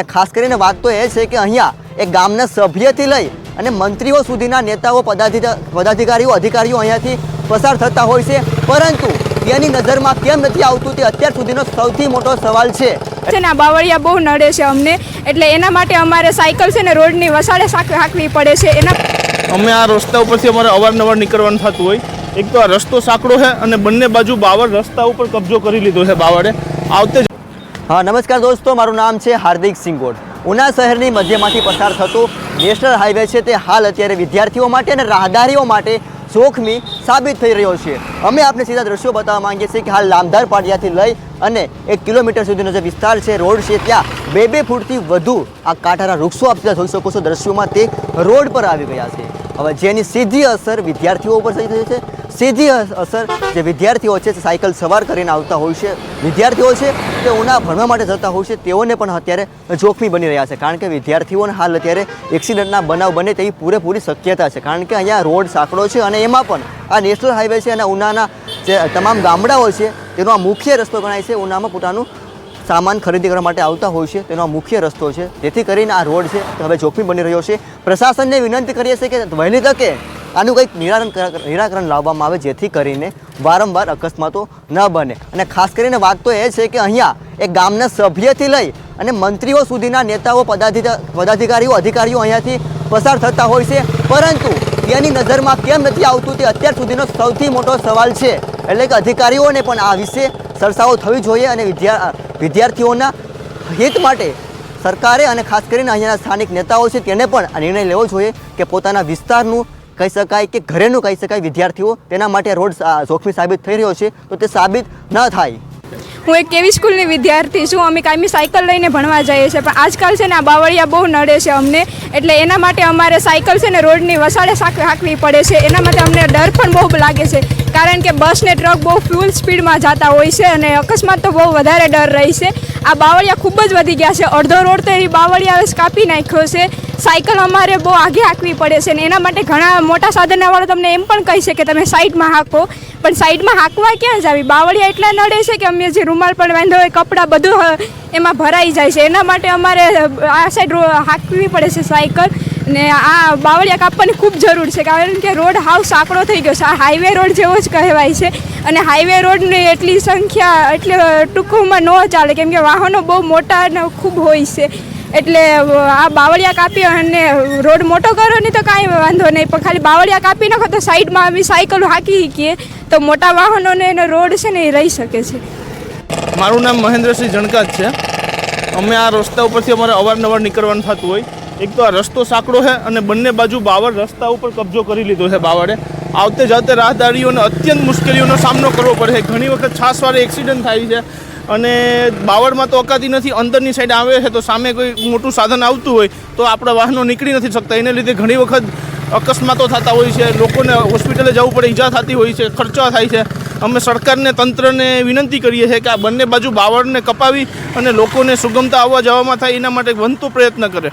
અને ખાસ કરીને વાત તો એ છે કે અહીંયા એક ગામના સભ્યથી લઈ અને મંત્રીઓ સુધીના નેતાઓ પદાધિકા પદાધિકારીઓ અધિકારીઓ અહીંયાથી પસાર થતા હોય છે. પરંતુ તેની નજરમાં કેમ નથી આવતું તે અત્યાર સુધીનો સૌથી મોટો સવાલ છે. છે ને આ બાવળિયા બહુ નડે છે અમને. એટલે એના માટે અમારે સાયકલ છે ને રોડની વસાડે હાંકવી પડે છે. એના અમે આ રસ્તા ઉપરથી અમારે અવારનવાર નીકળવાનું થતું હોય. એક તો આ રસ્તો સાંકડો છે અને બંને બાજુ બાવળ રસ્તા ઉપર કબજો કરી લીધો છે બાવળે. આવતે જ હા, નમસ્કાર દોસ્તો, મારું નામ છે હાર્દિક સિંગોડ. ઉના શહેરની મધ્યમાંથી પસાર થતો નેશનલ હાઈવે છે તે હાલ અત્યારે વિદ્યાર્થીઓ માટે અને રાહદારીઓ માટે જોખમી સાબિત થઈ રહ્યો છે. અમે આપને સીધા દ્રશ્યો બતાવવા માંગીએ છીએ કે હાલ લામધાર પાટિયાથી લઈ અને એક કિલોમીટર સુધીનો જે વિસ્તાર છે, રોડ છે, ત્યાં બે બે ફૂટથી વધુ આ કાંઠાના વૃક્ષો આપ જોઈ શકો છો દ્રશ્યોમાં તે રોડ પર આવી ગયા છે. હવે જેની સીધી અસર વિદ્યાર્થીઓ ઉપર થઈ રહી છે સીધી અસર જે વિદ્યાર્થીઓ છે સાયકલ સવાર કરીને આવતા હોય છે, વિદ્યાર્થીઓ છે, તે ઉના ભણવા માટે જતા હોય છે, તેઓને પણ અત્યારે જોખમી બની રહ્યા છે. કારણ કે વિદ્યાર્થીઓને હાલ અત્યારે એક્સિડન્ટના બનાવ બને તેવી પૂરેપૂરી શક્યતા છે. કારણ કે અહીંયા રોડ સાંકડો છે અને એમાં પણ આ નેશનલ હાઈવે છે અને ઉનાના જે તમામ ગામડાઓ છે, તેનો આ મુખ્ય રસ્તો ગણાય છે, ઉનામાં પોતાનું સામાન ખરીદી કરવા માટે આવતા હોય છે, તેનો આ મુખ્ય રસ્તો છે. જેથી કરીને આ રોડ છે હવે જોખમી બની રહ્યો છે. પ્રશાસનને વિનંતી કરીએ છીએ કે વહેલી તકે આનું કંઈક નિરાકરણ નિરાકરણ લાવવામાં આવે જેથી કરીને વારંવાર અકસ્માતો ન બને. અને ખાસ કરીને વાત તો એ છે કે અહીંયા એક ગામના સભ્યથી લઈ અને મંત્રીઓ સુધીના નેતાઓ પદાધિકા પદાધિકારીઓ, અધિકારીઓ અહીંયાથી પસાર થતા હોય છે. પરંતુ તેની નજરમાં કેમ નથી આવતું તે અત્યાર સુધીનો સૌથી મોટો સવાલ છે. એટલે કે અધિકારીઓને પણ આ વિશે સરસાઓ થવી જોઈએ અને વિદ્યા, વિદ્યાર્થીઓના હિત માટે સરકારે અને ખાસ કરીને અહીંયાના સ્થાનિક નેતાઓ છે તેને પણ આ નિર્ણય લેવો જોઈએ કે પોતાના વિસ્તારનું કહી શકાય કે ઘરેનું કહી શકાય વિદ્યાર્થીઓ તેના માટે રોડ જોખમી સાબિત થઈ રહ્યો છે, તો તે સાબિત ન થાય. હું એક કેવી સ્કૂલની વિદ્યાર્થી છું, અમે કાયમી સાયકલ લઈને ભણવા જઈએ છીએ, પણ આજકાલ છે ને આ બાવળિયા બહુ નડે છે અમને, એટલે એના માટે અમારે સાયકલ છે ને રોડની વસાડે હાંકવી પડે છે, એના માટે અમને ડર પણ બહુ લાગે છે, કારણ કે બસ ને ટ્રક બહુ ફ્યુલ સ્પીડમાં જતા હોય છે અને અકસ્માત તો બહુ વધારે ડર રહી છે. આ બાવળિયા ખૂબ જ વધી ગયા છે, અડધો રોડ તો એ બાવળિયા કાપી નાખ્યો છે સાયકલ અમારે બહુ આગે હાંકવી પડે છે ને એના માટે ઘણા મોટા સાધનવાળો તમને એમ પણ કહી છે કે તમે સાઈડમાં હાંકો. પણ સાઈડમાં હાંકવા ક્યાં જ આવી બાવળિયા એટલા નડે છે કે અમે જે રૂમાલ પણ બાંધ્યો હોય, કપડાં બધું એમાં ભરાઈ જાય છે. એના માટે અમારે આ સાઈડ હાંકવી પડે છે સાયકલ. ને આ બાવળિયા કાપવાની ખૂબ જરૂર છે, કારણ કે રોડ હાવ સાંકડો થઈ ગયો છે. આ હાઈવે રોડ જેવો જ કહેવાય છે. અને હાઈવે રોડની એટલી સંખ્યા, એટલે ટૂંકમાં ન ચાલે, કેમ કે વાહનો બહુ મોટા અને ખૂબ હોય છે. એટલે આ બાવળિયા કાપી અને રોડ મોટો કરો ને તો કાંઈ વાંધો નહીં. પણ ખાલી બાવળિયા કાપી નાખો તો સાઈડમાં અમે સાયકલ હાકી શકીએ. તો મોટા વાહનોને એનો રોડ છે ને એ રહી શકે છે. મારું નામ મહેન્દ્રસિંહ જણકાત છે. અમે આ રસ્તા ઉપરથી અમારે અવારનવાર નીકળવાનું થતું હોય. એક તો આ રસ્તો સાંકડો છે અને બંને બાજુ બાવળ રસ્તા ઉપર કબજો કરી લીધો છે બાવળે. આવતે જાતે રાહદારીઓને અત્યંત મુશ્કેલીઓનો સામનો કરવો પડે છે. ઘણી વખત છાસવારે એક્સિડન્ટ થાય છે. અને બાવળમાં તો અકાતી નથી, અંદરની સાઈડ આવે છે, તો સામે કોઈ મોટું સાધન આવતું હોય, તો આપણા વાહનો નીકળી નથી શકતા. એને લીધે ઘણી વખત અકસ્માતો થતા હોય છે, લોકોને હોસ્પિટલે જવું પડે, ઈજા થતી હોય છે, ખર્ચા થાય છે. અમે સરકારને, તંત્રને વિનંતી કરીએ છીએ કે આ બંને બાજુ બાવળને કપાવી અને લોકોને સુગમતા આવવા જવામાં થાય, એના માટે બનતો પ્રયત્ન કરે.